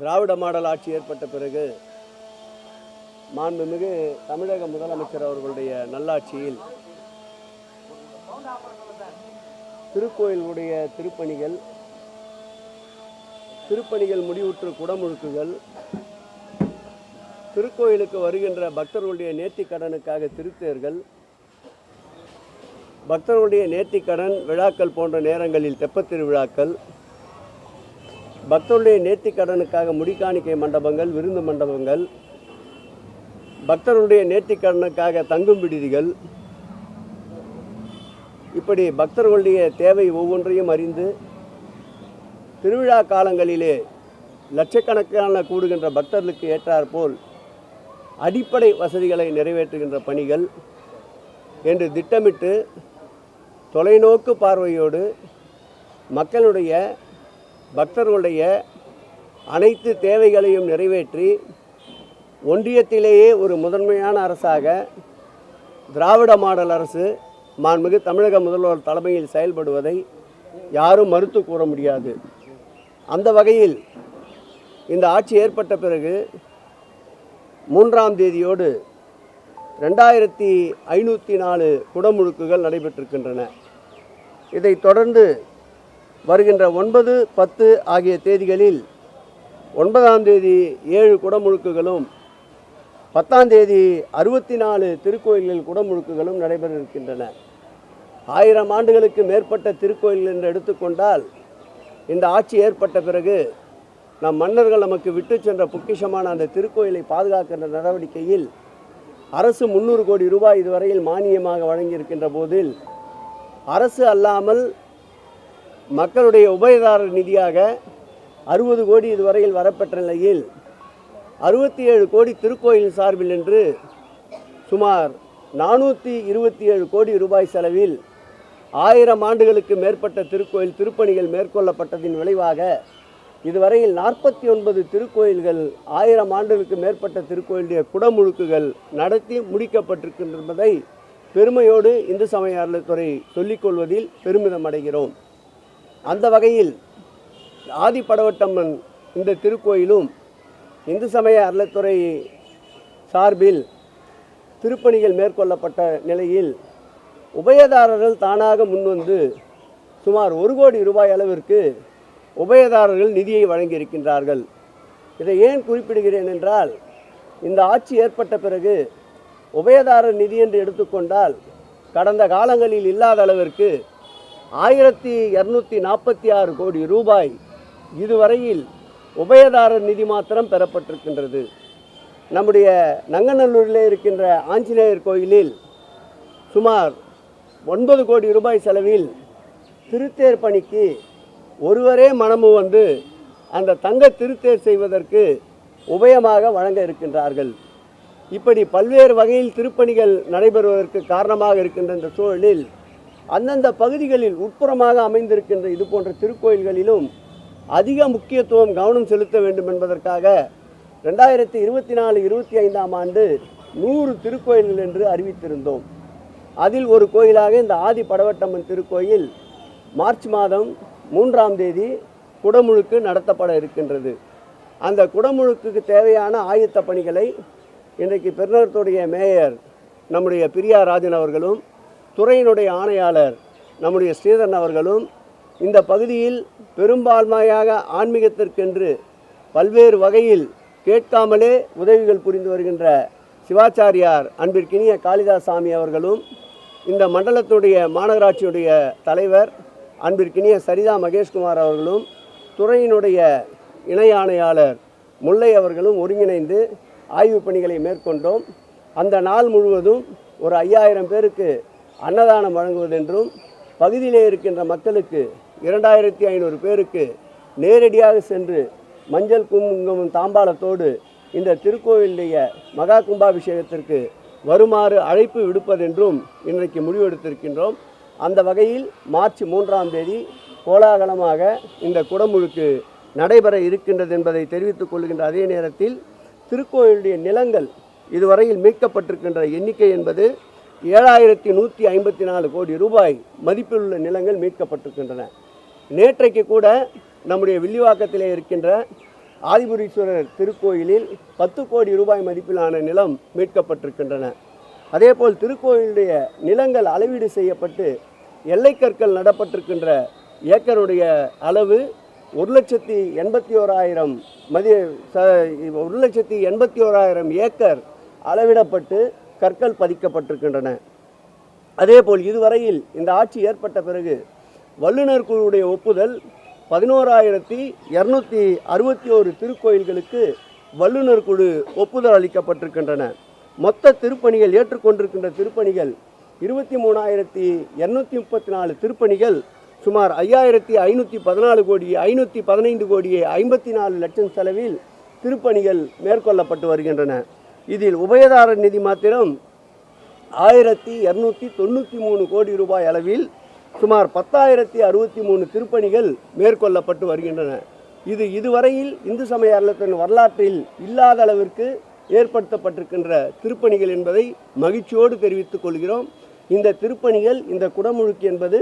திராவிட model ஆட்சி ஏற்பட்ட பிறகு மாண்புமிகு தமிழக முதலமைச்சர் அவர்களுடைய நல்லாட்சியில் திருக்கோயிலுடைய திருப்பணிகள் திருப்பணிகள் முடிவுற்று குடமுழுக்குகள் திருக்கோயிலுக்கு வருகின்ற பக்தர்களுடைய நேர்த்திக் கடனுக்காக திருத்தேர்கள் பக்தர்களுடைய நேர்த்திக்கடன் விழாக்கள் போன்ற நேரங்களில் தெப்பத் திருவிழாக்கள் பக்தருடைய நேர்த்தி கடனுக்காக முடிக்காணிக்கை மண்டபங்கள் விருந்து மண்டபங்கள் பக்தருடைய நேர்த்தி கடனுக்காக தங்கும் விடுதிகள். இப்படி பக்தர்களுடைய தேவை ஒவ்வொன்றையும் அறிந்து திருவிழா காலங்களிலே லட்சக்கணக்கான கூடுகின்ற பக்தர்களுக்கு ஏற்றாற்போல் அடிப்படை வசதிகளை நிறைவேற்றுகின்ற பணிகள் என்று திட்டமிட்டு தொலைநோக்கு பார்வையோடு மக்களுடைய பக்தர்களுடைய அனைத்து தேவைகளையும் நிறைவேற்றி ஒன்றியத்திலேயே ஒரு முதன்மையான அரசாக திராவிட மாடல் அரசு மாண்புமிகு தமிழக முதல்வர் தலைமையில் செயல்படுவதை யாரும் மறுத்து கூற முடியாது. அந்த வகையில் இந்த ஆட்சி ஏற்பட்ட பிறகு மூன்றாம் தேதியோடு ரெண்டாயிரத்தி ஐநூற்றி நாலு குடமுழுக்குகள் நடைபெற்றிருக்கின்றன. இதைத் தொடர்ந்து வருகின்ற ஒன்பது பத்து ஆகிய தேதிகளில் ஒன்பதாம் தேதி ஏழு குடமுழுக்குகளும் பத்தாம் தேதி அறுபத்தி நாலு திருக்கோயில்களில் குடமுழுக்குகளும் நடைபெற இருக்கின்றன ஆயிரம் ஆண்டுகளுக்கு மேற்பட்ட திருக்கோயில் என்று எடுத்துக்கொண்டால் இந்த ஆட்சி ஏற்பட்ட பிறகு நம் மன்னர்கள் நமக்கு விட்டு சென்ற பொக்கிஷமான அந்த திருக்கோயிலை பாதுகாக்கின்ற நடவடிக்கையில் அரசு முந்நூறு கோடி ரூபாய் இதுவரையில் மானியமாக வழங்கியிருக்கின்ற போதில் அரசு அல்லாமல் மக்களுடைய உபயதாரர் நிதியாக அறுபது கோடி இதுவரையில் வரப்பெற்ற நிலையில் அறுபத்தி ஏழு கோடி திருக்கோயில் சார்பில் என்று சுமார் நானூற்றி இருபத்தி ஏழு கோடி ரூபாய் செலவில் ஆயிரம் ஆண்டுகளுக்கு மேற்பட்ட திருக்கோயில் திருப்பணிகள் மேற்கொள்ளப்பட்டதின் விளைவாக இதுவரையில் நாற்பத்தி ஒன்பது திருக்கோயில்கள் ஆயிரம் ஆண்டுகளுக்கு மேற்பட்ட திருக்கோயிலுடைய குடமுழுக்குகள் நடத்தி முடிக்கப்பட்டிருக்கின்றதை பெருமையோடு இந்து சமய அறநிலைத்துறை சொல்லிக்கொள்வதில் பெருமிதம் அடைகிறோம். அந்த வகையில் ஆதிப்படவட்டம்மன் இந்த திருக்கோயிலும் இந்து சமய அறத்துறை சார்பில் திருப்பணிகள் மேற்கொள்ளப்பட்ட நிலையில் உபயதாரர்கள் தானாக முன்வந்து சுமார் ஒரு கோடி ரூபாய் அளவிற்கு உபயதாரர்கள் நிதியை வழங்கியிருக்கின்றார்கள். இதை ஏன் குறிப்பிடுகிறேன் என்றால் இந்த ஆட்சி ஏற்பட்ட பிறகு உபயதாரர் நிதி என்று எடுத்துக்கொண்டால் கடந்த காலங்களில் இல்லாத அளவிற்கு ஆயிரத்தி இரநூத்தி நாற்பத்தி ஆறு கோடி ரூபாய் இதுவரையில் உபயதாரர் நிதி மாத்திரம் பெறப்பட்டிருக்கின்றது. நம்முடைய நங்கநல்லூரில் இருக்கின்ற ஆஞ்சநேயர் கோயிலில் சுமார் ஒன்பது கோடி ரூபாய் செலவில் திருத்தேர் பணிக்கு ஒருவரே மனமும் வந்து அந்த தங்க திருத்தேர் செய்வதற்கு உபயமாக வழங்க இருக்கின்றார்கள். இப்படி பல்வேறு வகையில் திருப்பணிகள் நடைபெறுவதற்கு காரணமாக இருக்கின்ற இந்த சூழலில் அந்தந்த பகுதிகளில் உட்புறமாக அமைந்திருக்கின்ற இது போன்ற திருக்கோயில்களிலும் அதிக முக்கியத்துவம் கவனம் செலுத்த வேண்டும் என்பதற்காக ரெண்டாயிரத்தி இருபத்தி நாலு இருபத்தி ஐந்தாம் ஆண்டு நூறு திருக்கோயில்கள் என்று அறிவித்திருந்தோம். அதில் ஒரு கோயிலாக இந்த ஆதி படவட்டம்மன் திருக்கோயில் மார்ச் மாதம் மூன்றாம் தேதி குடமுழுக்கு நடத்தப்பட இருக்கின்றது. அந்த குடமுழுக்குக்கு தேவையான ஆயத்த பணிகளை இன்றைக்கு பெருநகரத்துடைய மேயர் நம்முடைய பிரியா ராஜன் அவர்களும் துறையினுடைய ஆணையாளர் நம்முடைய ஸ்ரீதரன் அவர்களும் இந்த பகுதியில் பெரும்பான்மையாக ஆன்மீகத்திற்கென்று பல்வேறு வகையில் கேட்காமலே உதவிகள் புரிந்து வருகின்ற சிவாச்சாரியார் அன்பிற்கினிய காளிதாஸ் சாமி அவர்களும் இந்த மண்டலத்துடைய மாநகராட்சியுடைய தலைவர் அன்பிற்கினிய சரிதா மகேஷ்குமார் அவர்களும் துறையினுடைய இணை ஆணையாளர் முல்லை அவர்களும் ஒருங்கிணைந்து ஆய்வுப் பணிகளை மேற்கொண்டோம். அந்த நாள் முழுவதும் ஒரு ஐயாயிரம் பேருக்கு அன்னதானம் வழங்குவதென்றும் பகுதியிலே இருக்கின்ற மக்களுக்கு இரண்டாயிரத்தி ஐநூறு பேருக்கு நேரடியாக சென்று மஞ்சள் குங்குமம் தாம்பாளத்தோடு இந்த திருக்கோவிலுடைய மகா கும்பாபிஷேகத்திற்கு வருமாறு அழைப்பு விடுப்பதென்றும் இன்றைக்கு முடிவெடுத்திருக்கின்றோம். அந்த வகையில் மார்ச் மூன்றாம் தேதி கோலாகலமாக இந்த குடமுழுக்கு நடைபெற இருக்கின்றது என்பதை தெரிவித்துக் கொள்கின்ற அதே நேரத்தில் திருக்கோயிலுடைய நிலங்கள் இதுவரையில் மீட்கப்பட்டிருக்கின்ற எண்ணிக்கை என்பது ஏழாயிரத்தி நூற்றி ஐம்பத்தி நாலு கோடி ரூபாய் மதிப்பிலுள்ள நிலங்கள் மீட்கப்பட்டிருக்கின்றன. நேற்றைக்கு கூட நம்முடைய வில்லிவாக்கத்திலே இருக்கின்ற ஆதிபுரீஸ்வரர் திருக்கோயிலில் பத்து கோடி ரூபாய் மதிப்பிலான நிலம் மீட்கப்பட்டிருக்கின்றன. அதேபோல் திருக்கோயிலுடைய நிலங்கள் அளவீடு செய்யப்பட்டு எல்லைக்கற்கள் நடப்பட்டிருக்கின்ற ஏக்கருடைய அளவு ஒரு லட்சத்தி எண்பத்தி ஓராயிரம் மதி ச ஒரு லட்சத்தி எண்பத்தி ஓராயிரம் ஏக்கர் அளவிடப்பட்டு கற்கள் பதிக்கப்பட்டிருக்கின்றன. அதேபோல் இதுவரையில் இந்த ஆட்சி ஏற்பட்ட பிறகு வல்லுநர் குழுவுடைய ஒப்புதல் பதினோராயிரத்தி இரநூத்தி அறுபத்தி ஓரு திருக்கோயில்களுக்கு வல்லுநர் குழு ஒப்புதல் அளிக்கப்பட்டிருக்கின்றன. மொத்த திருப்பணிகள் ஏற்றுக்கொண்டிருக்கின்ற திருப்பணிகள் இருபத்தி மூணாயிரத்தி இரநூத்தி முப்பத்தி நாலு திருப்பணிகள் சுமார் ஐயாயிரத்தி ஐநூற்றி பதினாலு கோடி ஐநூற்றி பதினைந்து கோடியே ஐம்பத்தி நாலு லட்சம் செலவில் திருப்பணிகள் மேற்கொள்ளப்பட்டு வருகின்றன. இதில் உபயதாரர் நிதி மாத்திரம் ஆயிரத்தி இரநூத்தி தொண்ணூற்றி மூணு கோடி ரூபாய் அளவில் சுமார் பத்தாயிரத்தி அறுபத்தி மூணு திருப்பணிகள் மேற்கொள்ளப்பட்டு வருகின்றன. இது இதுவரையில் இந்து சமய அறத்தின் வரலாற்றில் இல்லாத அளவிற்கு ஏற்படுத்தப்பட்டிருக்கின்ற திருப்பணிகள் என்பதை மகிழ்ச்சியோடு தெரிவித்துக் கொள்கிறோம். இந்த திருப்பணிகள் இந்த குடமுழுக்கு என்பது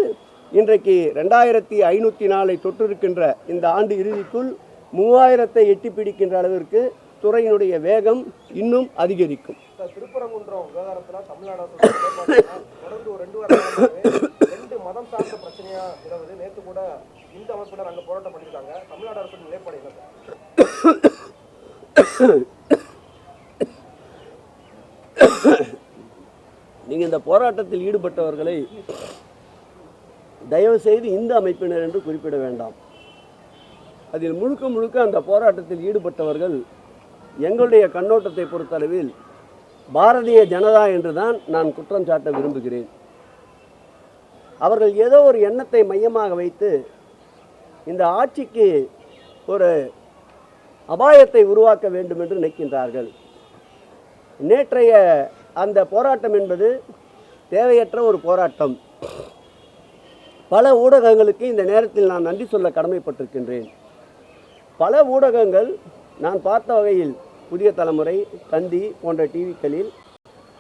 இன்றைக்கு ரெண்டாயிரத்தி ஐநூற்றி நாலை தொற்றிருக்கின்ற இந்த ஆண்டு இறுதிக்குள் மூவாயிரத்தை எட்டி பிடிக்கின்ற அளவிற்கு துறையினுடைய வேகம் இன்னும் அதிகரிக்கும். திருப்பரங்குன்றம் விவகாரத்துல தமிழ்நாடு தொடர்ந்து ஒரு ரெண்டு வாரமாகவே ரெண்டு மதம் சார்ந்த பிரச்சனையா நிலவுது நேற்று கூட இந்து அமைப்பினர் அங்க போராட்டம் பண்ணியிருக்காங்க. தமிழ்நாடு அரசு நிலைப்பாடு என்ன? நீங்கள் இந்த போராட்டத்தில் ஈடுபட்டவர்களை தயவு செய்து இந்து அமைப்பினர் என்று குறிப்பிட வேண்டாம். அதில் முழுக்க முழுக்க அந்த போராட்டத்தில் ஈடுபட்டவர்கள் எங்களுடைய கண்ணோட்டத்தை பொறுத்தளவில் பாரதிய ஜனதா என்று தான் நான் குற்றம் சாட்ட விரும்புகிறேன். அவர்கள் ஏதோ ஒரு எண்ணத்தை மையமாக வைத்து இந்த ஆட்சிக்கு ஒரு அபாயத்தை உருவாக்க வேண்டும் என்று நினைக்கின்றார்கள். நேற்றைய அந்த போராட்டம் என்பது தேவையற்ற ஒரு போராட்டம். பல ஊடகங்களுக்கு இந்த நேரத்தில் நான் நன்றி சொல்ல கடமைப்பட்டிருக்கின்றேன். பல ஊடகங்கள் நான் பார்த்த வகையில் புதிய தலைமுறை தந்தி போன்ற டிவிக்களில்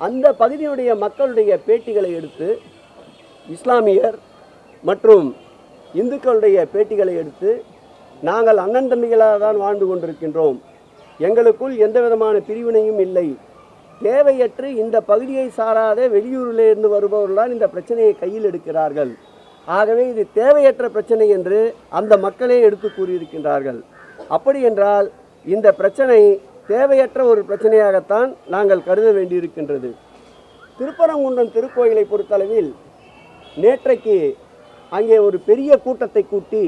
அந்த பகுதியுடைய மக்களுடைய பேட்டிகளை எடுத்து இஸ்லாமியர் மற்றும் இந்துக்களுடைய பேட்டிகளை எடுத்து நாங்கள் அண்ணன் தம்பிகளாக தான் வாழ்ந்து கொண்டிருக்கின்றோம். எங்களுக்குள் எந்த விதமான பிரிவினையும் இல்லை. தேவையற்று இந்த பகுதியை சாராத வெளியூரிலிருந்து வருபவர்கள்தான் இந்த பிரச்சனையை கையில் எடுக்கிறார்கள். ஆகவே இது தேவையற்ற பிரச்சனை என்று அந்த மக்களே எடுத்து கூறியிருக்கின்றார்கள். அப்படி என்றால் இந்த பிரச்சனை தேவையற்ற ஒரு பிரச்சனையாகத்தான் நாங்கள் கருத வேண்டியிருக்கின்றது. திருப்பரங்குன்றம் திருக்கோயிலை பொறுத்தளவில் நேற்றைக்கு அங்கே ஒரு பெரிய கூட்டத்தை கூட்டி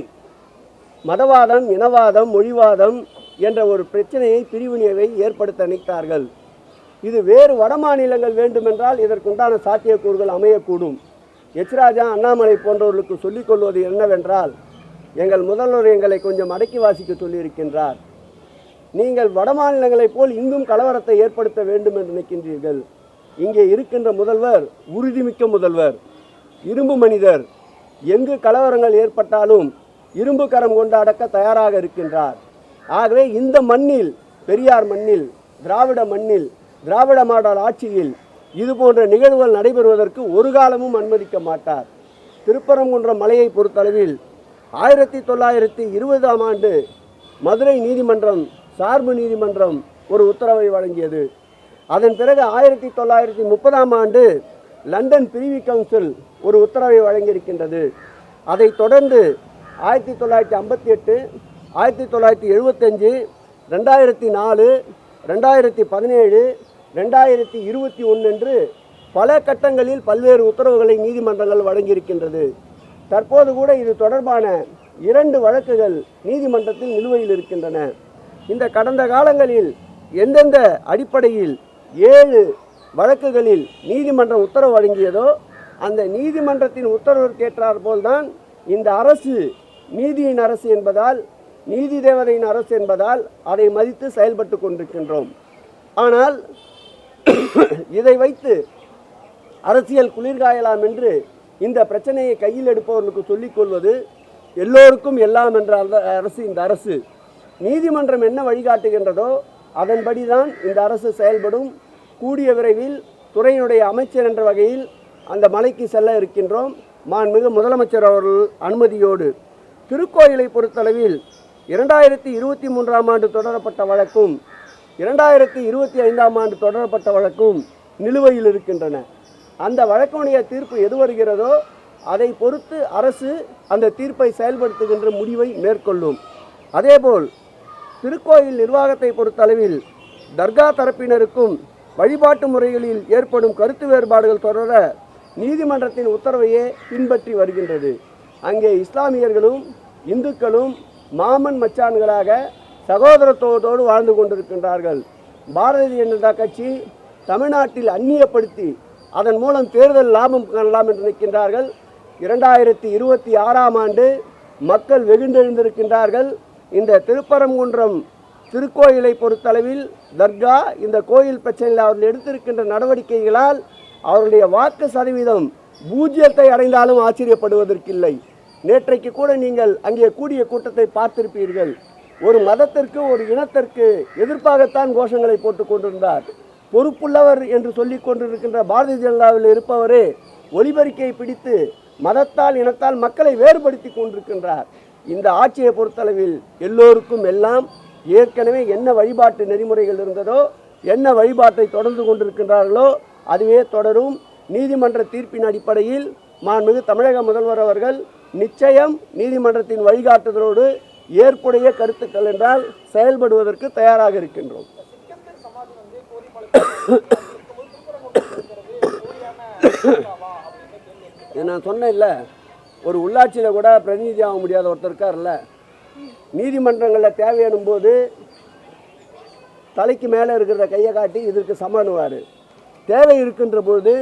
மதவாதம் இனவாதம் மொழிவாதம் என்ற ஒரு பிரச்சனையை பிரிவினையை ஏற்படுத்த நினைத்தார்கள். இது வேறு வட மாநிலங்கள் வேண்டுமென்றால் இதற்குண்டான சாத்தியக்கூறுகள் அமையக்கூடும். எச்ராஜா அண்ணாமலை போன்றவர்களுக்கு சொல்லிக் கொள்வது என்னவென்றால் எங்கள் முதல்வர் எங்களை கொஞ்சம் அடக்கி வாசிக்க சொல்லியிருக்கின்றார். நீங்கள் வட மாநிலங்களைப் போல் இங்கும் கலவரத்தை ஏற்படுத்த வேண்டும் என்று நினைக்கின்றீர்கள். இங்கே இருக்கின்ற முதல்வர் உறுதிமிக்க முதல்வர் இரும்பு மனிதர் எங்கு கலவரங்கள் ஏற்பட்டாலும் இரும்பு கரம் கொண்டு அடக்க தயாராக இருக்கின்றார். ஆகவே இந்த மண்ணில் பெரியார் மண்ணில் திராவிட மண்ணில் திராவிட மாடல் ஆட்சியில் இது போன்ற நிகழ்வுகள் நடைபெறுவதற்கு ஒரு காலமும் அனுமதிக்க மாட்டார். திருப்பரங்குன்றம் மலையை பொறுத்தளவில் ஆயிரத்தி தொள்ளாயிரத்தி இருபதாம் ஆண்டு மதுரை நீதிமன்றம் சார்பு நீதிமன்றம் ஒரு உத்தரவை வழங்கியது. அதன் பிறகு ஆயிரத்தி தொள்ளாயிரத்தி முப்பதாம் ஆண்டு லண்டன் பிரிவி கவுன்சில் ஒரு உத்தரவை வழங்கியிருக்கின்றது. அதைத் தொடர்ந்து ஆயிரத்தி தொள்ளாயிரத்தி ஐம்பத்தி எட்டு ஆயிரத்தி தொள்ளாயிரத்தி எழுபத்தஞ்சு ரெண்டாயிரத்தி நாலு ரெண்டாயிரத்தி பதினேழு ரெண்டாயிரத்தி இருபத்தி ஒன்று என்று பல கட்டங்களில் பல்வேறு உத்தரவுகளை நீதிமன்றங்கள் வழங்கியிருக்கின்றது. தற்போது கூட இது தொடர்பான இரண்டு வழக்குகள் நீதிமன்றத்தில் நிலுவையில் இருக்கின்றன. இந்த கடந்த காலங்களில் எந்தெந்த அடிப்படையில் ஏழு வழக்குகளில் நீதிமன்றம் உத்தரவு வழங்கியதோ அந்த நீதிமன்றத்தின் உத்தரவிற்கேற்றார் போல்தான் இந்த அரசு நீதியின் அரசு என்பதால் நீதி தேவதையின் அரசு என்பதால் அதை மதித்து செயல்பட்டு கொண்டிருக்கின்றோம். ஆனால் இதை வைத்து அரசியல் குளிர்காயலாம் என்று இந்த பிரச்சனையை கையில் எடுப்பவர்களுக்கு சொல்லிக் கொள்வது எல்லோருக்கும் எல்லாம் என்ற அரசு இந்த அரசு. நீதிமன்றம் என்ன வழிகாட்டுகின்றதோ அதன்படி தான் இந்த அரசு செயல்படும். கூடிய விரைவில் துறையினுடைய அமைச்சர் என்ற வகையில் அந்த மலைக்கு செல்ல இருக்கின்றோம். மாண்புமிகு முதலமைச்சர் அவர்கள் அனுமதியோடு திருக்கோயிலை பொறுத்தளவில் இரண்டாயிரத்தி இருபத்தி மூன்றாம் ஆண்டு தொடரப்பட்ட வழக்கும் இரண்டாயிரத்தி இருபத்தி ஐந்தாம் ஆண்டு தொடரப்பட்ட வழக்கும் நிலுவையில் இருக்கின்றன. அந்த வழக்கினுடைய தீர்ப்பு எது வருகிறதோ அதை பொறுத்து அரசு அந்த தீர்ப்பை செயல்படுத்துகின்ற முடிவை மேற்கொள்ளும். அதேபோல் திருக்கோயில் நிர்வாகத்தை பொறுத்தளவில் தர்கா தரப்பினருக்கும் வழிபாட்டு முறைகளில் ஏற்படும் கருத்து வேறுபாடுகள் தொடர நீதிமன்றத்தின் உத்தரவையே பின்பற்றி வருகின்றது. அங்கே இஸ்லாமியர்களும் இந்துக்களும் மாமன் மச்சான்களாக சகோதரத்துவத்தோடு வாழ்ந்து கொண்டிருக்கின்றார்கள். பாரதிய ஜனதா கட்சி தமிழ்நாட்டில் அந்நியப்படுத்தி அதன் மூலம் தேர்தல் லாபம் காணலாம் என்று நினைக்கின்றார்கள். இரண்டாயிரத்தி இருபத்தி ஆறாம் ஆண்டு மக்கள் வெகுண்டெழுந்திருக்கின்றார்கள். இந்த திருப்பரங்குன்றம் திருக்கோயிலை பொறுத்தளவில் தர்கா இந்த கோயில் பிரச்சனையில் அவர்கள் எடுத்திருக்கின்ற நடவடிக்கைகளால் அவருடைய வாக்கு சதவீதம் பூஜ்ஜியத்தை அடைந்தாலும் ஆச்சரியப்படுவதற்கில்லை. நேற்றைக்கு கூட நீங்கள் அங்கே கூடிய கூட்டத்தை பார்த்திருப்பீர்கள். ஒரு மதத்திற்கு ஒரு இனத்திற்கு எதிர்ப்பாகத்தான் கோஷங்களை போட்டுக் கொண்டிருந்தார். பொறுப்புள்ளவர் என்று சொல்லிக் கொண்டிருக்கின்ற பாரதிய ஜனதாவில் இருப்பவரே ஒலிபெருக்கையை பிடித்து மதத்தால் இனத்தால் மக்களை வேறுபடுத்தி கொண்டிருக்கின்றார். இந்த ஆட்சியை பொறுத்தளவில் எல்லோருக்கும் எல்லாம் ஏற்கனவே என்ன வழிபாட்டு நெறிமுறைகள் இருந்ததோ என்ன வழிபாட்டை தொடர்ந்து கொண்டிருக்கின்றார்களோ அதுவே தொடரும். நீதிமன்ற தீர்ப்பின் அடிப்படையில் மாண்புமிகு தமிழக முதல்வர் அவர்கள் நிச்சயம் நீதிமன்றத்தின் வழிகாட்டுதலோடு ஏற்புடைய கருத்துக்கள் என்றால் செயல்படுவதற்கு தயாராக இருக்கின்றோம். நான் சொன்னேன் இல்லை ஒரு உள்ளாட்சியில் கூட பிரதிநிதி ஆக முடியாத ஒருத்தர் இருக்கார்ல நீதிமன்றங்களில் தேவையானும் போது தலைக்கு மேலே இருக்கிறத கையை காட்டி இதற்கு சமானுவார் தேவை இருக்கின்ற போது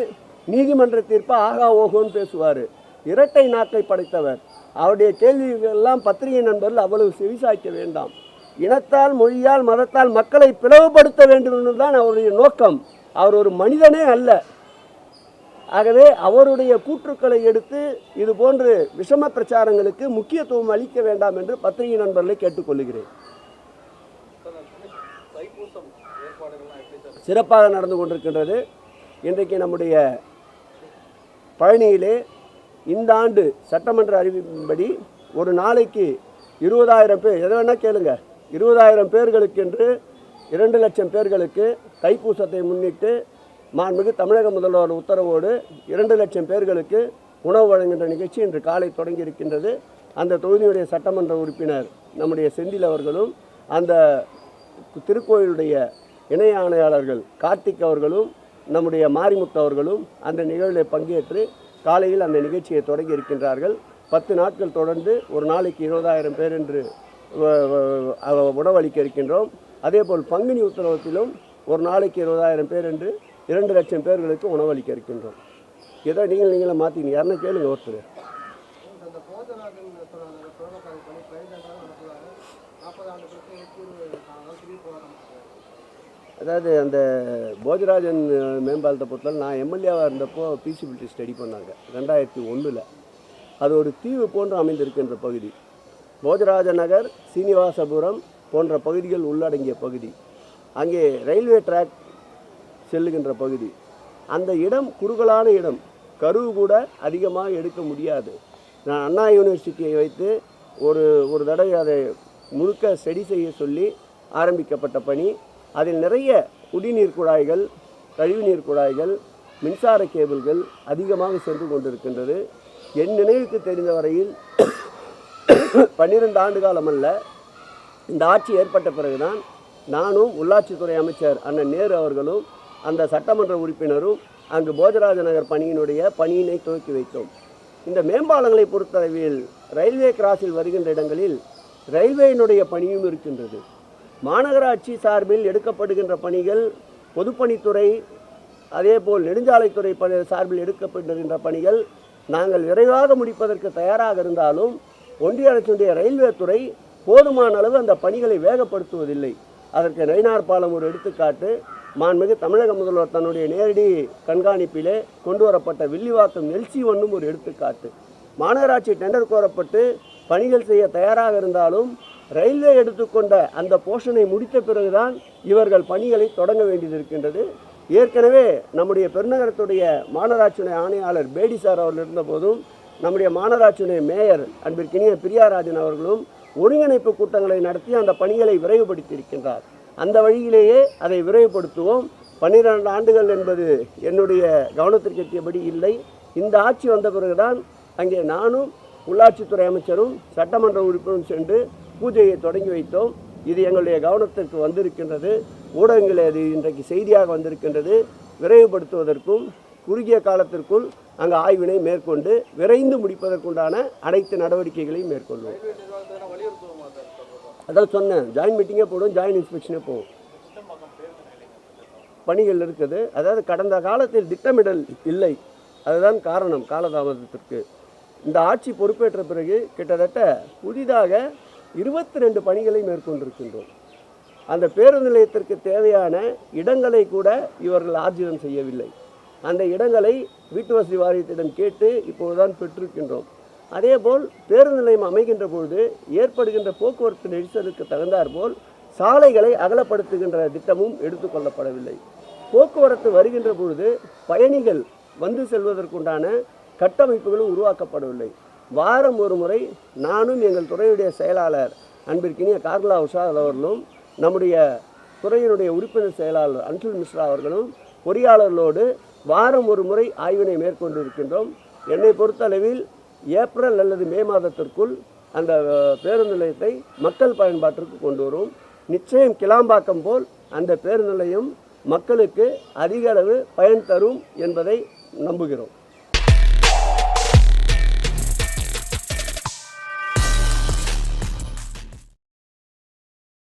நீதிமன்ற தீர்ப்பை ஆகா ஓகோன்னு பேசுவார். இரட்டை நாக்கை படைத்தவர். அவருடைய கேள்விகளெல்லாம் பத்திரிகை நண்பர்கள் அவ்வளவு செவிசாய்க்க வேண்டாம். இனத்தால் மொழியால் மதத்தால் மக்களை பிளவுபடுத்த வேண்டும் தான் அவருடைய நோக்கம். அவர் ஒரு மனிதனே அல்ல. ஆகவே அவருடைய கூற்றுக்களை எடுத்து இது போன்று விஷம பிரச்சாரங்களுக்கு முக்கியத்துவம் அளிக்க வேண்டாம் என்று பத்திரிகை நண்பர்களை கேட்டுக்கொள்கிறேன். சிறப்பாக நடந்து கொண்டிருக்கின்றது. இன்றைக்கு நம்முடைய பழனியிலே இந்த ஆண்டு சட்டமன்ற அறிவிப்பின்படி ஒரு நாளைக்கு இருபதாயிரம் பேர் எதை வேணால் கேளுங்க. இருபதாயிரம் பேர்களுக்கென்று இரண்டு லட்சம் பேர்களுக்கு தைப்பூசத்தை முன்னிட்டு மாண்புமிகு தமிழக முதல்வர் உத்தரவோடு இரண்டு லட்சம் பேர்களுக்கு உணவு வழங்குகின்ற நிகழ்ச்சி இன்று காலை தொடங்கி இருக்கின்றது அந்த தொகுதியுடைய சட்டமன்ற உறுப்பினர் நம்முடைய செந்தில் அவர்களும் அந்த திருக்கோயிலுடைய இணை ஆணையாளர்கள் கார்த்திக் அவர்களும் நம்முடைய மாரிமுத்து அவர்களும் அந்த நிகழ்வில் பங்கேற்று காலையில் அந்த நிகழ்ச்சியை தொடங்கி இருக்கின்றார்கள் பத்து நாட்கள் தொடர்ந்து ஒரு நாளைக்கு இருபதாயிரம் பேர் என்று உணவளிக்க இருக்கின்றோம். அதேபோல் பங்குனி உத்தரவத்திலும் ஒரு நாளைக்கு இருபதாயிரம் பேர் என்று இரண்டு லட்சம் பேர்களுக்கு உணவளிக்க இருக்கின்றோம். ஏதோ நீங்கள் நீங்களே மாற்றிங்க யாருன்னா கேளுங்க ஒருத்தர். அதாவது அந்த போஜராஜன் மேம்பாலத்தை பொறுத்தவரை நான் எம்எல்ஏவாக இருந்தப்போ பீசிபிலிட்டி ஸ்டடி பண்ணாங்க. ரெண்டாயிரத்தி ஒன்றில் அது ஒரு தீவு போன்று அமைந்திருக்கின்ற பகுதி. போஜராஜ நகர் சீனிவாசபுரம் போன்ற பகுதிகள் உள்ளடங்கிய பகுதி. அங்கே ரயில்வே ட்ராக் செல்லுகின்ற பகுதி. அந்த இடம் குறுகலான இடம். கருவு கூட அதிகமாக எடுக்க முடியாது. நான் அண்ணா யூனிவர்சிட்டியை வைத்து ஒரு ஒரு தடவை அதை முழுக்க ஸ்டடி செய்ய சொல்லி ஆரம்பிக்கப்பட்ட பணி. அதில் நிறைய குடிநீர் குழாய்கள் கழிவுநீர் குழாய்கள் மின்சார கேபிள்கள் அதிகமாக சென்று கொண்டிருக்கின்றது. என் நினைவுக்கு தெரிந்த வரையில் பன்னிரெண்டு ஆண்டு காலம் அல்ல இந்த ஆட்சி ஏற்பட்ட பிறகுதான் நானும் உள்ளாட்சித்துறை அமைச்சர் அண்ணன் நேரு அவர்களும் அந்த சட்டமன்ற உறுப்பினரும் அங்கு போஜராஜ நகர் பணியினுடைய பணியினை துவக்கி வைத்தோம். இந்த மேம்பாலங்களை பொறுத்தளவில் ரயில்வே கிராஸில் வருகின்ற இடங்களில் ரயில்வேயினுடைய பணியும் இருக்கின்றது. மாநகராட்சி சார்பில் எடுக்கப்படுகின்ற பணிகள் பொதுப்பணித்துறை அதேபோல் நெடுஞ்சாலைத்துறை ப- சார்பில் எடுக்கப்படுகின்ற பணிகள் நாங்கள் விரைவாக முடிப்பதற்கு தயாராக இருந்தாலும் ஒன்றிய அரசுடைய ரயில்வே துறை போதுமான அளவு அந்த பணிகளை வேகப்படுத்துவதில்லை. அதற்கு நயினார் பாலம் ஒரு எடுத்துக்காட்டு. மாண்புமிகு தமிழக முதல்வர் தன்னுடைய நேரடி கண்காணிப்பிலே கொண்டு வரப்பட்ட வில்லிவாக்கம் எல்சி ஒன்றும் ஒரு எடுத்துக்காட்டு. மாநகராட்சி டெண்டர் கோரப்பட்டு பணிகள் செய்ய தயாராக இருந்தாலும் ரயில்வே எடுத்துக்கொண்ட அந்த போர்ஷனை முடித்த பிறகுதான் இவர்கள் பணிகளை தொடங்க வேண்டியது இருக்கின்றது. ஏற்கனவே நம்முடைய பெருநகரத்துடைய மாநகராட்சியுடைய ஆணையாளர் பேடி சார் அவர்கள் இருந்தபோதும் நம்முடைய மாநகராட்சியுடைய மேயர் அன்பிற்கினிய பிரியாராஜன் அவர்களும் ஒருங்கிணைப்பு கூட்டங்களை நடத்தி அந்த பணிகளை விரைவுபடுத்தி இருக்கின்றார். அந்த வழியிலேயே அதை விரைவுபடுத்துவோம். பன்னிரெண்டு ஆண்டுகள் என்பது என்னுடைய கவனத்திற்கு எட்டியபடி இல்லை. இந்த ஆட்சி வந்த பிறகுதான் அங்கே நானும் உள்ளாட்சித்துறை அமைச்சரும் சட்டமன்ற உறுப்பினரும் சென்று பூஜையை தொடங்கி வைத்தோம். இது எங்களுடைய கவனத்திற்கு வந்திருக்கின்றது. ஊடகங்களில் அது இன்றைக்கு செய்தியாக வந்திருக்கின்றது. விரைவுபடுத்துவதற்கும் குறுகிய காலத்திற்குள் அங்கு ஆய்வினை மேற்கொண்டு விரைந்து முடிப்பதற்குண்டான அனைத்து நடவடிக்கைகளையும் மேற்கொள்வோம். அதான் சொன்னேன். ஜாயின் மீட்டிங்கே போடும் ஜாயின் இன்ஸ்பெக்ஷனே போகும் பணிகள் இருக்குது. அதாவது கடந்த காலத்தில் திட்டமிடல் இல்லை. அதுதான் காரணம் காலதாமதத்திற்கு. இந்த ஆட்சி பொறுப்பேற்ற பிறகு கிட்டத்தட்ட புதிதாக இருபத்தி ரெண்டு பணிகளை மேற்கொண்டிருக்கின்றோம். அந்த பேருந்து நிலையத்திற்கு தேவையான இடங்களை கூட இவர்கள் ஆர்ஜிதம் செய்யவில்லை. அந்த இடங்களை வீட்டு வசதி வாரியத்திடம் கேட்டு இப்போதுதான் பெற்றிருக்கின்றோம். அதேபோல் பேருந்து நிலையம் அமைகின்ற பொழுது ஏற்படுகின்ற போக்குவரத்து நெரிசலுக்கு தகுந்தாற்போல் சாலைகளை அகலப்படுத்துகின்ற திட்டமும் எடுத்துக்கொள்ளப்படவில்லை போக்குவரத்து வருகின்ற பொழுது பயணிகள் வந்து செல்வதற்குண்டான கட்டமைப்புகளும் உருவாக்கப்படவில்லை. வாரம் ஒரு முறை நானும் எங்கள் துறையுடைய செயலாளர் அன்பிற்கினிய கார்லா உஷாத் அவர்களும் நம்முடைய துறையினுடைய உறுப்பினர் செயலாளர் அன்சுல் மிஸ்ரா அவர்களும் பொறியாளர்களோடு வாரம் ஒரு முறை ஆய்வினை மேற்கொண்டு இருக்கின்றோம் என்னை பொறுத்தளவில் ஏப்ரல் அல்லது மே மாதத்திற்குள் அந்த பேருந்து நிலையத்தை மக்கள் பயன்பாட்டிற்கு கொண்டு வரும். நிச்சயம் கிளாம்பாக்கம் போல் அந்த பேருந்து நிலையம் மக்களுக்கு அதிக அளவு பயன் தரும் என்பதை நம்புகிறோம்.